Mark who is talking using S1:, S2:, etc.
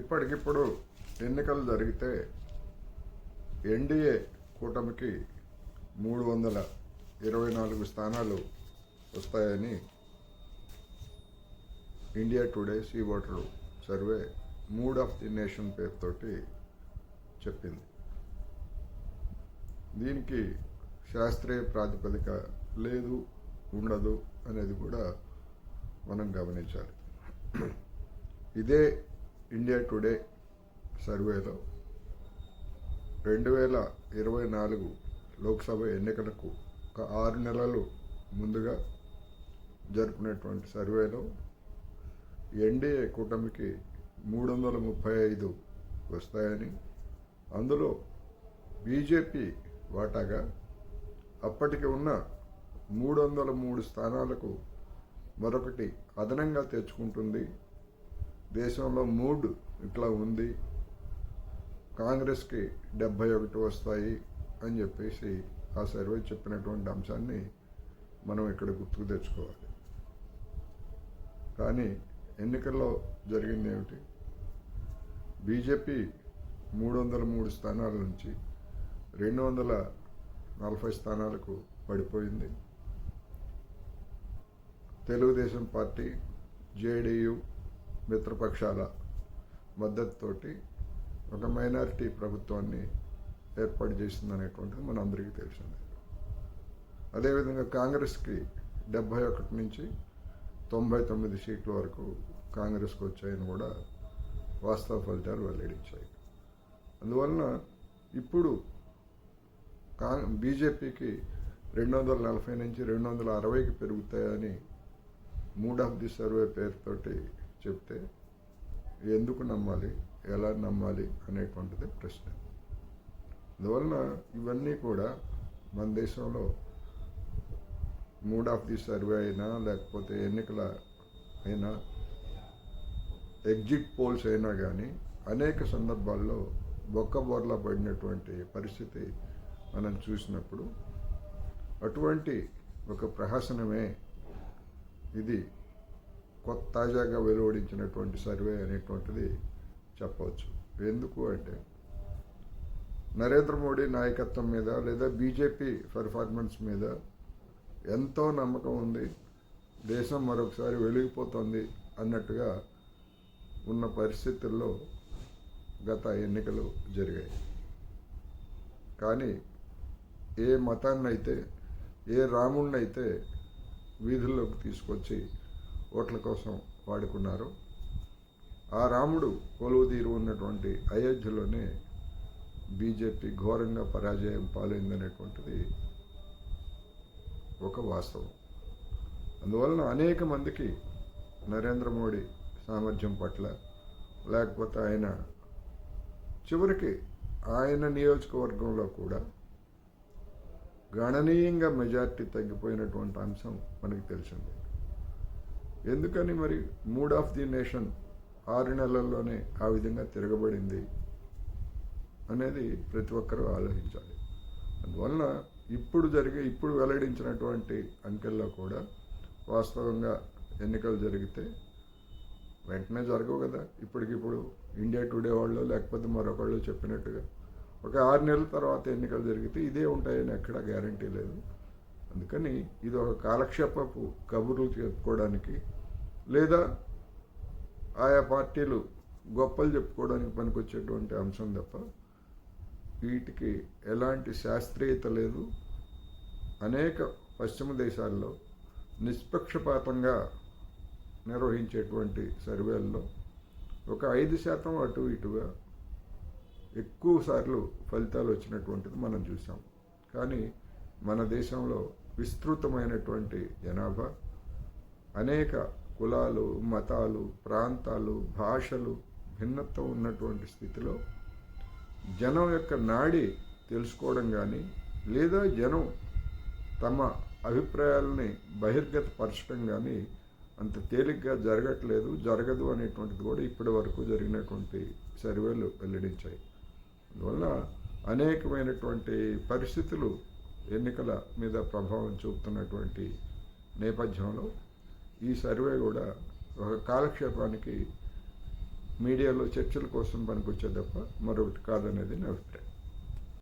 S1: ఇప్పటికిప్పుడు ఎన్నికలు జరిగితే ఎన్డీఏ కూటమికి మూడు వందల ఇరవై నాలుగు స్థానాలు వస్తాయని India Today C voter survey mood of the nation పేరుతోటి చెప్పింది. దీనికి శాస్త్రీయ ప్రాతిపదిక లేదు ఉండదు అనేది కూడా మనం గమనించాలి. ఇదే ఇండియా టుడే సర్వేలో రెండు వేల ఇరవై నాలుగు లోక్సభ ఎన్నికలకు ఒక ఆరు నెలలు ముందుగా జరుపుకునేటువంటి సర్వేలో ఎన్డీఏ కూటమికి మూడు వందల ముప్పై ఐదు వస్తాయని అందులో బీజేపీ వాటాగా అప్పటికి ఉన్న మూడు వందల మూడు స్థానాలకు మరొకటి అదనంగా తెచ్చుకుంటుంది దేశంలో మూడ్ ఇట్లా ఉంది. కాంగ్రెస్కి డెబ్భై ఒకటి వస్తాయి అని చెప్పేసి ఆ సర్వే చెప్పినటువంటి అంశాన్ని మనం ఇక్కడ గుర్తుకు తెచ్చుకోవాలి. కానీ ఎన్నికల్లో జరిగింది ఏమిటి? బీజేపీ మూడు వందల మూడు స్థానాల నుంచి రెండు వందల నలభై స్థానాలకు పడిపోయింది. తెలుగుదేశం పార్టీ జేడీయూ మిత్రపక్షాల మద్దతుతోటి ఒక మైనారిటీ ప్రభుత్వాన్ని ఏర్పాటు చేసిందనేటువంటిది మన అందరికీ తెలిసిందే. అదేవిధంగా కాంగ్రెస్కి డెబ్భై ఒకటి నుంచి తొంభై తొమ్మిది సీట్ల వరకు కాంగ్రెస్కి వచ్చాయని కూడా వాస్తవ ఫలితాలు వెల్లడించాయి. అందువలన ఇప్పుడు కా బీజేపీకి రెండు వందల నలభై నుంచి రెండు వందల అరవైకి పెరుగుతాయని మూడ్ ఆఫ్ ది సర్వే పేరుతోటి చెప్తే ఎందుకు నమ్మాలి ఎలా నమ్మాలి అనేటువంటిది ప్రశ్న. అందువలన ఇవన్నీ కూడా మన దేశంలో మూడ్ ఆఫ్ ది సర్వే అయినా లేకపోతే ఎన్నికల అయినా ఎగ్జిట్ పోల్స్ అయినా కానీ అనేక సందర్భాల్లో బొక్కబోర్లా పడినటువంటి పరిస్థితి మనం చూసినప్పుడు అటువంటి ఒక ప్రహసనమే ఇది. కొత్త తాజాగా వెలువడించినటువంటి సర్వే అనేటువంటిది చెప్పవచ్చు. ఎందుకు అంటే నరేంద్ర మోడీ నాయకత్వం మీద లేదా బీజేపీ పెర్ఫార్మెన్స్ మీద ఎంతో నమ్మకం ఉంది. దేశం మరొకసారి వెలిగిపోతుంది అన్నట్టుగా ఉన్న పరిస్థితుల్లో గత ఎన్నికలు జరిగాయి. కానీ ఏ మతాన్నైతే ఏ రాముణ్ణైతే వీధుల్లోకి తీసుకొచ్చి ఓట్ల కోసం వాడుకున్నారు. ఆ రాముడు కొలువుదీరు ఉన్నటువంటి అయోధ్యలోనే బీజేపీ ఘోరంగా పరాజయం పాలైందనేటువంటిది ఒక వాస్తవం. అందువలన అనేక మందికి నరేంద్ర మోడీ సామర్థ్యం పట్ల లేకపోతే ఆయన చివరికి ఆయన నియోజకవర్గంలో కూడా గణనీయంగా మెజార్టీ తగ్గిపోయినటువంటి అంశం మనకు తెలిసింది. ఎందుకని మరి మూడ్ ఆఫ్ ది నేషన్ ఆరు నెలల్లోనే ఆ విధంగా తిరగబడింది అనేది ప్రతి ఒక్కరూ ఆలోచించాలి. అందువలన ఇప్పుడు జరిగే ఇప్పుడు వెల్లడించినటువంటి అంకెల్లో కూడా వాస్తవంగా ఎన్నికలు జరిగితే వెంటనే జరగవు కదా. ఇప్పటికిప్పుడు ఇండియా టుడే వాళ్ళు లేకపోతే మరొకళ్ళు చెప్పినట్టుగా ఒక ఆరు నెలల తర్వాత ఎన్నికలు జరిగితే ఇదే ఉంటాయని ఎక్కడా గ్యారంటీ లేదు. అందుకని ఇది ఒక కాలక్షేపపు కబుర్లు చెప్పుకోవడానికి లేదా ఆయా పార్టీలు గొప్పలు చెప్పుకోవడానికి పనికొచ్చేటువంటి అంశం తప్ప వీటికి ఎలాంటి శాస్త్రీయత లేదు. అనేక పశ్చిమ దేశాల్లో నిష్పక్షపాతంగా నిర్వహించేటువంటి సర్వేల్లో ఒక ఐదు శాతం అటు ఇటుగా ఎక్కువ సార్లు ఫలితాలు వచ్చినటువంటిది మనం చూసాం. కానీ మన దేశంలో విస్తృతమైనటువంటి జనాభా. అనేక కులాలు మతాలు ప్రాంతాలు భాషలు భిన్నత్వం ఉన్నటువంటి స్థితిలో జనం యొక్క నాడి తెలుసుకోవడం కానీ లేదా జనం తమ అభిప్రాయాలని బహిర్గతపరచడం కానీ అంత తేలిగ్గా జరగట్లేదు జరగదు అనేటువంటిది కూడా ఇప్పటి వరకు జరిగినటువంటి సర్వేలు వెల్లడించాయి. అందువల్ల అనేకమైనటువంటి పరిస్థితులు ఎన్నికల మీద ప్రభావం చూపుతున్నటువంటి నేపథ్యంలో ఈ సర్వే కూడా ఒక కాలక్షేపానికి మీడియాలో చర్చల కోసం పనికొచ్చే తప్ప మరొకటి కాదనేది నా అభిప్రాయం.